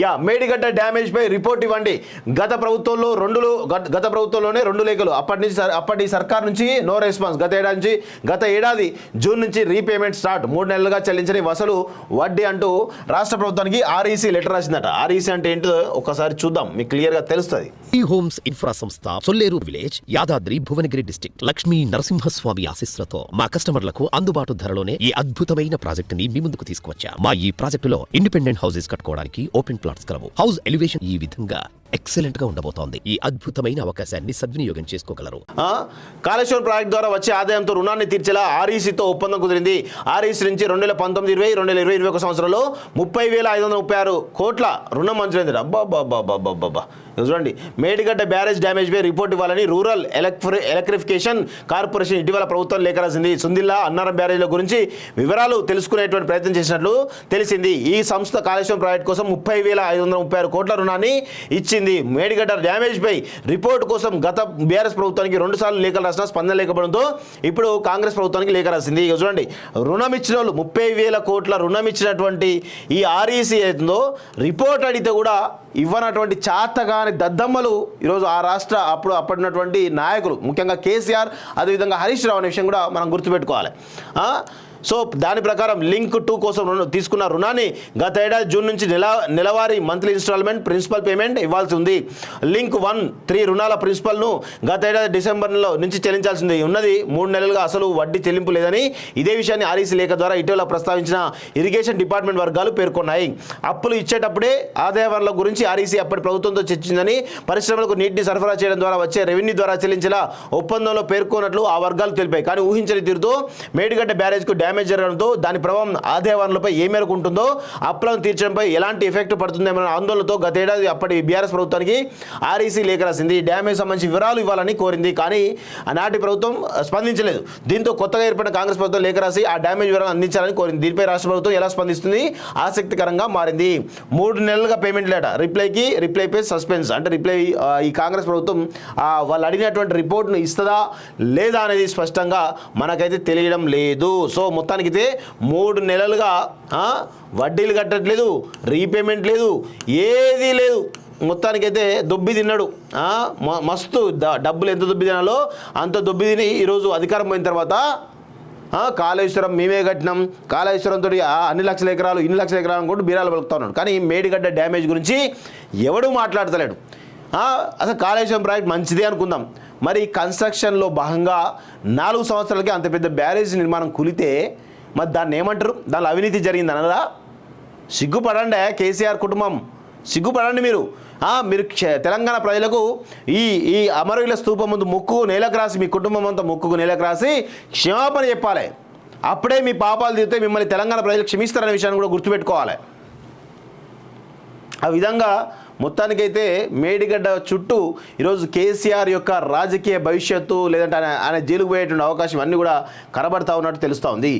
Yeah Medigadda damage పై report ఇవ్వండి. గత ప్రభుత్వంలో రెండు గత- గత ప్రభుత్వంలోనే రెండు లేఖలు. అప్పటి నుంచి అప్పటి సర్కార్ నుంచి నో రెస్పాన్స్. గత ఏడాది నుంచి గత ఏడాది జూన్ నుంచి రీపేమెంట్ స్టార్ట్. మూడు నెలలుగా చెల్లించని వసలు వడ్డీ అంటూ రాష్ట్ర ప్రభుత్వానికి ఆర్ఈసీ లెటర్ రాసిందట. ఆర్ఈసీ అంటే ఏంటో ఒకసారి చూద్దాం. మీకు క్లియర్గా తెలుస్తుంది. ఈ హోమ్స్ ఇన్ఫ్రా సంస్థ సొల్లేరు విలేజ్ యాదాద్రి భువనగిరి డిస్టిక్ లక్ష్మీ నరసింహస్వామి ఆశీస్సులతో మా కస్టమర్లకు అందుబాటు ధరలోనే ఈ అద్భుతమైన ప్రాజెక్ట్ని మీ ముందుకు తీసుకువచ్చా మా ఈ ప్రాజెక్టులో ఇండిపెండెంట్ హౌసెస్ కట్టుకోవడానికి ఓపెన్ ప్లాట్స్ కలవు. హౌస్ ఎలివేషన్ ఈ విధంగా ఎక్సలెంట్గా ఉండబోతోంది. ఈ అద్భుతమైన అవకాశాన్ని సద్వినియోగం చేసుకోగలరు. కాళేశ్వరం ప్రాజెక్ట్ ద్వారా వచ్చే ఆదాయంతో రుణాన్ని తీర్చేలా ఆర్ఈసీతో ఒప్పందం కుదిరింది. ఆర్ఈసీ నుంచి రెండు వేల పంతొమ్మిది ఇరవై రెండు వేల ఇరవై ఇరవై ఒక సంవత్సరంలో ముప్పై వేల ఐదు వందల ముప్పై ఆరు కోట్ల రుణం మంజూరైంది అబ్బా అబ్బా చూడండి. మేడిగడ్డ బ్యారేజ్ డ్యామేజ్ పై రిపోర్ట్ ఇవ్వాలని రూరల్ ఎలక్ట్రి ఎలక్ట్రిఫికేషన్ కార్పొరేషన్ ఇటీవల ప్రభుత్వం లేఖ రాసింది సుందిల్లా అన్నారం బ్యారేజ్ల గురించి వివరాలు తెలుసుకునేటువంటి ప్రయత్నం చేసినట్లు తెలిసింది. ఈ సంస్థ కాళేశ్వరం ప్రాజెక్ట్ కోసం ముప్పై వేల ఐదు వందల ముప్పై ఆరు కోట్ల రుణాన్ని ఇచ్చింది. మేడిగడ్డ డ్యామేజ్ పై రిపోర్ట్ కోసం గత బీఆర్ఎస్ ప్రభుత్వానికి రెండు సార్లు లేఖలు రాసిన స్పందన లేకపోవడంతో ఇప్పుడు కాంగ్రెస్ ప్రభుత్వానికి లేఖ రాసింది. ఇక చూడండి. రుణం ఇచ్చిన వాళ్ళు ముప్పై వేల కోట్ల రుణం ఇచ్చినటువంటి ఈ ఆర్ఈసీ ఏదో రిపోర్ట్ అడిగితే కూడా ఇవ్వనటువంటి చాతగా చాతగాని దద్దమ్మలు. ఈరోజు ఆ రాష్ట్ర అప్పుడు అప్పటినటువంటి నాయకులు ముఖ్యంగా కేసీఆర్ అదేవిధంగా హరీష్ రావు అనే విషయం కూడా మనం గుర్తుపెట్టుకోవాలి. సో దాని ప్రకారం లింక్ టూ కోసం తీసుకున్న రుణాన్ని గత ఏడాది జూన్ నుంచి నెల నెలవారీ మంత్లీ ఇన్స్టాల్మెంట్ ప్రిన్సిపల్ పేమెంట్ ఇవ్వాల్సి ఉంది. లింక్ వన్ త్రీ రుణాల ప్రిన్సిపల్ను గత ఏడాది డిసెంబర్లో నుంచి చెల్లించాల్సింది ఉన్నది మూడు నెలలుగా అసలు వడ్డీ చెల్లింపు లేదని ఇదే విషయాన్ని ఆర్ఈసీ లేఖ ద్వారా ఇటీవల ప్రస్తావించిన ఇరిగేషన్ డిపార్ట్మెంట్ వర్గాలు పేర్కొన్నాయి. అప్పులు ఇచ్చేటప్పుడే ఆదాయ వనరుల గురించి ఆర్ఈసీ అప్పటి ప్రభుత్వంతో చర్చించిందని పరిశ్రమలకు నీటిని సరఫరా చేయడం ద్వారా వచ్చే రెవెన్యూ ద్వారా చెల్లించేలా ఒప్పందంలో పేర్కొన్నట్లు ఆ వర్గాలు తెలిపాయి. కానీ ఊహించని తీరుతో మేడిగడ్డ బ్యారేజ్కు డ్యామేజ్ డ్యామేజ్ జరగడంతో దాని ప్రభావం ఆదాయ వనరులపై ఏ మేరకు ఉంటుందో అప్పులను తీర్చడంపై ఎలాంటి ఎఫెక్ట్ పడుతుందేమన్న ఆందోళనతో గతేడాది అప్పటి బీఆర్ఎస్ ప్రభుత్వానికి ఆర్ఈసీ లేఖ రాసింది. డ్యామేజ్ సంబంధించి వివరాలు ఇవ్వాలని కోరింది. కానీ ఆనాటి ప్రభుత్వం స్పందించలేదు. దీంతో కొత్తగా ఏర్పడిన కాంగ్రెస్ ప్రభుత్వం లేఖ రాసి ఆ డ్యామేజ్ వివరాలు అందించాలని కోరింది. దీనిపై రాష్ట్ర ప్రభుత్వం ఎలా స్పందిస్తుంది? ఆసక్తికరంగా మారింది. మూడు నెలలుగా పేమెంట్ లేట. రిప్లైకి రిప్లై పే సస్పెన్స్ అంటే రిప్లై ఈ కాంగ్రెస్ ప్రభుత్వం వాళ్ళు అడిగినటువంటి రిపోర్ట్ను ఇస్తుందా లేదా అనేది స్పష్టంగా మనకైతే తెలియడం లేదు. సో మొత్తానికైతే మూడు నెలలుగా వడ్డీలు కట్టట్లేదు రీపేమెంట్ లేదు ఏదీ లేదు. మొత్తానికైతే దొబ్బి తిన్నాడు. మ- మస్తు డబ్బులు ఎంత దొబ్బి తినాలో అంత దొబ్బి తిని ఈరోజు అధికారం పోయిన తర్వాత కాళేశ్వరం మేమే కట్టినాం. కాళేశ్వరంతో అన్ని లక్షల ఎకరాలు ఇన్ని లక్షల ఎకరాలు కూడా బీరాలు పలుకుతా ఉన్నాడు. కానీ మేడిగడ్డ డ్యామేజ్ గురించి ఎవడూ మాట్లాడతలేడు. అసలు కాళేశ్వరం ప్రాజెక్ట్ మంచిదే అనుకుందాం. మరి కన్స్ట్రక్షన్లో భాగంగా నాలుగు సంవత్సరాలకి అంత పెద్ద బ్యారేజ్ నిర్మాణం కులితే మరి దాన్ని ఏమంటారు? దానిలో అవినీతి జరిగింది అనరా సిగ్గుపడండి కేసీఆర్ కుటుంబం. సిగ్గుపడండి మీరు. మీరు క్ష- తెలంగాణ ప్రజలకు ఈ ఈ అమరవీల స్తూపం ముందు ముక్కు నేలకు రాసి మీ కుటుంబం అంతా ముక్కుకు నేలకు రాసి క్షమాపణ చెప్పాలి. అప్పుడే మీ పాపాలు తీరితే మిమ్మల్ని తెలంగాణ ప్రజలు క్షమిస్తారనే విషయాన్ని కూడా గుర్తుపెట్టుకోవాలి. ఆ విధంగా మొత్తానికైతే మేడిగడ్డ చుట్టూ ఈరోజు కేసీఆర్ యొక్క రాజకీయ భవిష్యత్తు లేదంటే ఆయన ఆయన జైలుకు పోయేటువంటి అవకాశం అన్నీ కూడా కనబడతా ఉన్నట్టు తెలుస్తూ ఉంది.